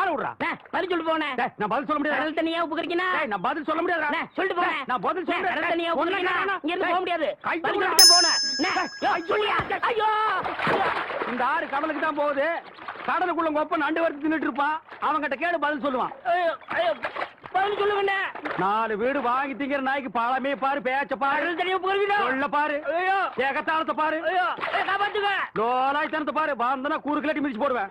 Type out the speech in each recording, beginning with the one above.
ஆள விடுறா. பதில் டேய், நான் பதில் சொல்ல முடியாது. கடல் தண்ணியா உப்பு கறிக்கினா நான் பதில் சொல்ல முடியாது சொல்லிட்டு நான் பதில் முடியாது. கடல் தண்ணியா உப்பு கறிக்கினா வேணாம். இங்க இருந்து போக முடியாது. பதில். சொல்லிட்டு சொல்லியா? ஐயோ! இந்த ஆறு கடலுக்கு தான் போகுது. கடலுக்குள்ள ஒப்ப நண்டு வறுத்து தின்னுட்டு இருப்பான். அவன்கிட்ட கேடு பதில் சொல்லுவான். பதில் சொல்லுங்கண்ணே நாலு வீடு வாங்கி திங்கிற நாய்க்கு பழமே பாரு பேச்ச பாரு. சொல்ல பாரு. ஏகத்தாளத்தை பாரு. ஐயோ ஐயோ, காப்பாத்துங்க. லோலாய் தனத்தை பாரு. பாந்தனா கூறு கிளட்டி மிதிச்சு போடுவேன்.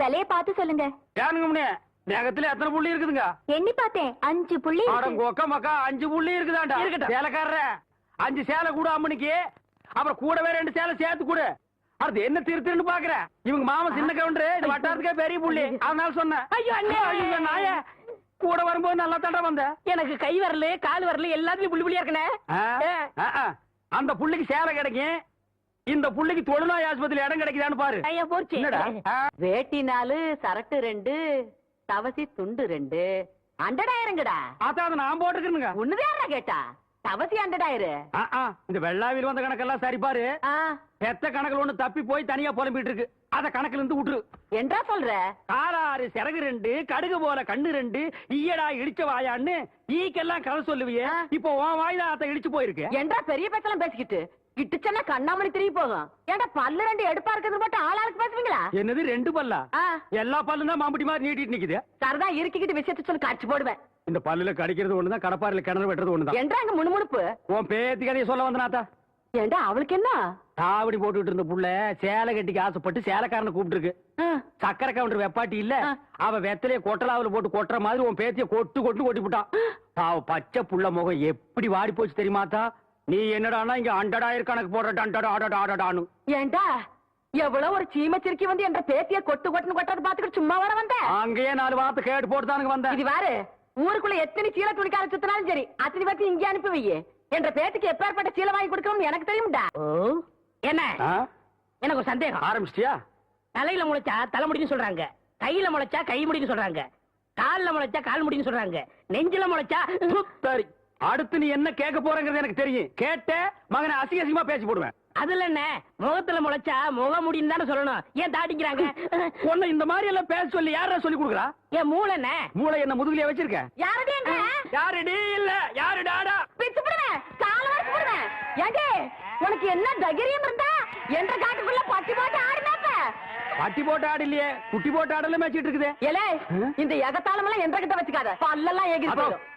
விலைய பார்த்து சொல்லுங்க. ஏனுங்க முன்னே? நகத்துல எத்தனை புள்ளி இருக்குதுங்க? எண்ணி பார்த்தேன். அஞ்சு புள்ளி கொக்க மக்கா அஞ்சு புள்ளி இருக்குதாண்டா? இருக்கட்டும். சேலைக்காரர அஞ்சு சேலை கூட அம்மனுக்கு. அப்புறம் கூடவே ரெண்டு சேலை சேர்த்து கூட. அடுத்து என்ன திருத்துன்னு பாக்குற? இவங்க மாமா சின்ன கவுண்டரு இந்த வட்டாரத்துக்கே பெரிய புள்ளி. அதனால சொன்னேன். ஐயோ, அண்ணே. ஐயோ, நாயே கூட வரும்போது நல்லா தண்டை வந்த. எனக்கு கை வரல கால் வரல எல்லாத்துலயும் புள்ளி புள்ளியா இருக்கனே. அந்த புள்ளிக்கு சேலை கிடைக்கும். இந்த புள்ளிக்கு தொழுநோய் ஆஸ்பத்திரி இடம் கிடைக்குதான்னு பாரு. ஐயா போச்சு? வேட்டி நாலு சரட்டு ரெண்டு தவசி துண்டு ரெண்டு. அண்டடாயிரங்கடா. அதான் அதை நான் போட்டுக்கிறேனுங்க ஒண்ணுதான் கேட்டா? தவசி அண்டடாயிரு. இந்த வெள்ளாவில் வந்த கணக்கெல்லாம் சரி பாரு. பெத்த கணக்குல ஒண்ணு தப்பி போய் தனியா புலம்பிட்டு இருக்கு அத கணக்குல இருந்து விட்டுரு. என்றா சொல்ற? காலாறு சிறகு ரெண்டு கடுகு போல கண்ணு ரெண்டு. ஈயடா இடிச்ச வாயான்னு ஈக்கெல்லாம் கதை சொல்லுவியே. இப்போ உன் வாய் தான் அத்தை இடிச்சு போயிருக்கு. என்றா பெரிய பேச்செல்லாம் பேசிக்கிட்டு? கிட்டுச்சன்னா கண்ணாமணி திரும்பி போகும். ஏன்டா பல்லு ரெண்டு எடுப்பா இருக்கிறது மட்டும் ஆளாளுக்கு பேசுவீங்களா என்னது ரெண்டு பல்லா? எல்லா பல்லும் தான் மாம்பட்டி மாதிரி நீட்டிட்டு நிக்குது. சரதா இருக்கிக்கிட்டு விஷயத்த சொல்லி காட்சி போடுவேன். இந்த பல்லுல கடிக்கிறது ஒண்ணுதான் கடப்பாரில கிணறு வெட்டுறது ஒண்ணுதான். என்றா அங்க முணுமுணுப்பு? உன் பேத்தி கதையை சொல்ல வந்தனாத்தா ஏண்டா அவளுக்கு என்ன? தாவடி போட்டுட்டு இருந்த புள்ள சேலை கட்டிக்கு ஆசைப்பட்டு சேலைக்காரனை கூப்பிட்டு இருக்கு ஆ, சக்கரை கவுண்டர் வெப்பாட்டி இல்ல. ஆ. அவ வெத்தலைய கொட்டலாவுல போட்டு கொட்டுற மாதிரி உன் பேத்திய கொட்டு கொட்டு கொட்டி விட்டான் பச்சை புள்ள முகம் எப்படி வாடி போச்சு தெரியுமாத்தா நீ என்னடான்னா இங்க அண்டடாயிரம் கணக்கு போடுற டண்டடா ஆடடா ஆடடான்னு ஏண்டா? எவ்வளவு ஒரு சீமச்சிருக்கி வந்து என்ற பேத்திய கொட்டு கொட்டுன்னு கொட்டுறது பாத்துக்கிட்டு சும்மா வர வந்த? அங்கேயே நாலு வார்த்தை கேட்டு போட்டுதானுங்க வந்தேன் இது வாரு ஊருக்குள்ள எத்தனை சீல துணிக்கார சுத்தினாலும் சரி அத்தனை பேர்த்து இங்கே அனுப்பி வையே. என்ற பேத்துக்கு எப்பேற்பட்ட சீலை வாங்கி கொடுக்கணும்னு எனக்கு தெரியும்டா. என்ன? எனக்கு ஒரு சந்தேகம். ஆரம்பிச்சிட்டியா? தலையில முளைச்சா தலைமுடின்னு சொல்றாங்க. கையில முளைச்சா கை முடின்னு சொல்றாங்க. கால்ல முளைச்சா கால் முடின்னு சொல்றாங்க. நெஞ்சில முளைச்சா சரி அடுத்து நீ என்ன கேட்க போறங்கிறது எனக்கு தெரியும். கேட்ட மகனை அசிங்க அசிங்கமா பேசி போடுவேன். அதுல என்ன? முகத்துல முளைச்சா முக முடின்னு தானே சொல்லணும். ஏன் தாட்டிக்கிறாங்க? உன்னை இந்த மாதிரி எல்லாம் பேச சொல்லி யாரா சொல்லி கொடுக்குறா? ஏன் மூளை என்ன? மூளை என்ன முதுகுலயே வச்சிருக்க? யாரடி யாருடி? இல்ல யாரு டாடா பிச்சு போடுவேன். கால வரைக்கும் போடுவேன். ஏண்டி உனக்கு என்ன தைரியம் இருந்தா என்ற காட்டுக்குள்ள பட்டி போட்டு ஆடினாப்ப? பட்டி போட்டு ஆடு இல்லையே குட்டி போட்டு ஆடல மேய்ச்சிட்டு இருக்குது. ஏலே இந்த எகத்தாளம் எல்லாம் என்ற கிட்ட வச்சுக்காத. பல்லெல்லாம் அதோ, போயிடும்.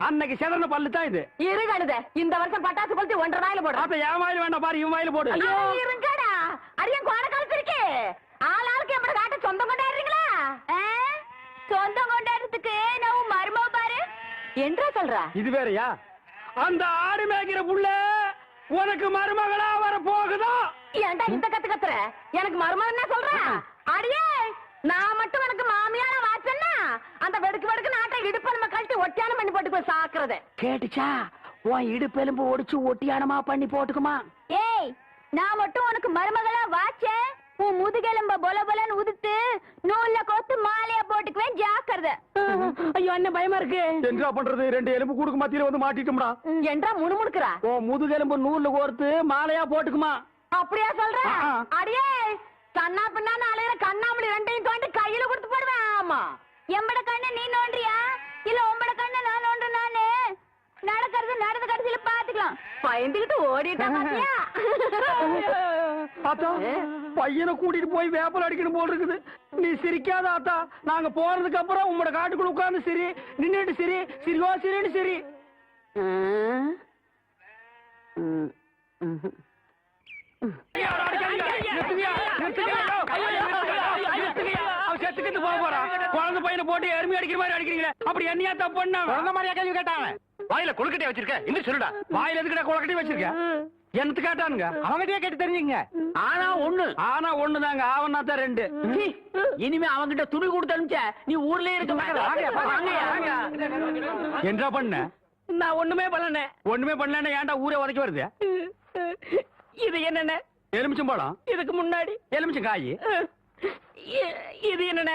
அன்னைக்கு செதறன பல்லு தான் இது. இரு கழுத இந்த வருஷம் பட்டாசு கொளுத்தி ஒன்றரை நாயில போடுறோம் ஆத்தா என் வாயில வேண்டாம் பாரு இவன் வாயில போடு. ஐயோ இருங்கடா. அடியன் கோண கழுத்திருக்கே. ஆள் ஆளுக்கு எம்பட காட்ட சொந்தம் கொண்டாடுறீங்களா? சொந்தம் கொண்டாடுறதுக்கு நான் மருமக பாரு. என்றா சொல்ற? இது வேறயா? அந்த ஆடு மேய்க்கிற புள்ள உனக்கு மருமகளா வர போகுதா? ஏன்டா இந்த கத்து கத்துற? எனக்கு மருமகன் சொல்ற? அடியே நான் மட்டும் எனக்கு மாமியார வாச்சன்னா அந்த வெடுக்கு வெடுக்கு நாட்டை இடுப்பு நம்ம கழட்டி ஒட்டியானம் பண்ணி போட்டு போய் சாக்குறது. கேட்டுச்சா? உன் இடுப்பெலும்பு ஒடிச்சு ஒட்டியானமா பண்ணி போட்டுக்குமா? ஏய் நான் மட்டும் உனக்கு மருமகளா வாச்சேன் உன் முதுகெலும்ப பொல பொலன்னு உதுத்து நூல்ல கோத்து மாலையா போட்டுக்குவேன் ஜாக்கிரதை. ஐயோ என்ன பயமா இருக்கு. என்ன பண்றது? ரெண்டு எலும்பு கூடுக்கு மத்தியில வந்து மாட்டிட்டோம்டா. என்றா முணுமுணுக்குறா? உன் முதுகெலும்பு நூல்ல கோர்த்து மாலையா போட்டுக்குமா? அப்படியா சொல்ற. அடியே கண்ணா பின்னா நாளையில கண்ணாமணி ரெண்டையும் தோண்டி கையில கொடுத்து போடுவேன் ஆமா. எம்பட கண்ணை நீ நோண்டியா இல்ல உம்பட கண்ணை நான் நோண்டு நானு? நடக்கிறது நடந்த கடைசியில பாத்துக்கலாம். பயந்துகிட்டு ஓடிட்டா பாத்தியா? ஆத்தா பையனை கூட்டிட்டு போய் வேப்பல் அடிக்கணும் போல் இருக்குது. நீ சிரிக்காத ஆத்தா. நாங்க போறதுக்கு அப்புறம் உங்களோட காட்டுக்குள்ள உட்கார்ந்து சரி. நின்னுட்டு சரி. சிரிவா சிரின்னு சரி குழந்தை பையனை போட்டு எருமை அடிக்கிற மாதிரி அடிக்கிறீங்களே? அப்படி என்னையா தப்பு பண்ண? குழந்தை மாதிரியா கேள்வி கேட்டாங்க வாயில கொழுக்கட்டை வச்சிருக்க. இந்த சொல்லுடா. வாயில எதுக்குடா கொழுக்கட்டை வச்சிருக்க? என்னத்து கேட்டானுங்க? அவங்கிட்டயே கேட்டு தெரிஞ்சுங்க ஆனா ஒண்ணு. ஆனா ஒண்ணுதாங்க. ஆவனா தான் ரெண்டு. இனிமே அவங்கிட்ட துணி கொடுத்து அனுப்பிச்ச நீ ஊர்லயே இருக்க என்ன பண்ண? நான் ஒண்ணுமே பண்ணல. ஒண்ணுமே பண்ணலன்னா ஏன்டா ஊரே உதைக்க வருது? இது என்னென்ன? எலுமிச்சம் பழம்? இதுக்கு முன்னாடி. எலுமிச்சம் காய்? இது என்னென்ன?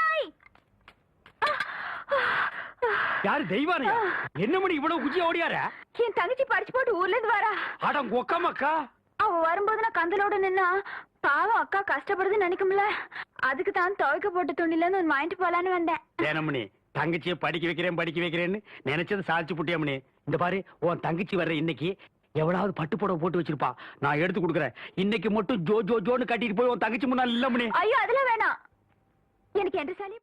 யாரு தெய்வானையா? என்ன மணி இவ்வளவு குச்சி ஓடியார? என் தங்கச்சி படிச்சு போட்டு ஊர்ல இருந்து வரா. அடம் கொக்கமக்கா அவ வரும்போது நான் கந்தலோட நின்னா பாவம் அக்கா கஷ்டப்படுதுன்னு நினைக்கும்ல. அதுக்கு தான் துவைக்க போட்ட துணில இருந்து வாங்கிட்டு போலான்னு வந்தேன். தேனமணி தங்கச்சியை படிக்க வைக்கிறேன் படிக்க வைக்கிறேன்னு நினைச்சது சாதிச்சு புட்டியாமணி. இந்த பாரு உன் தங்கச்சி வர்ற இன்னைக்கு எவ்வளவு பட்டு புடவை போட்டு வச்சிருப்பா. நான் எடுத்து கொடுக்குறேன். இன்னைக்கு மட்டும் ஜோ ஜோ ஜோன்னு கட்டிட்டு போய் உன் தங்கச்சி முன்னாள் இல்ல மணி. ஐயோ அதெல்லாம் வேணாம். எனக்கு என்ற சாலியே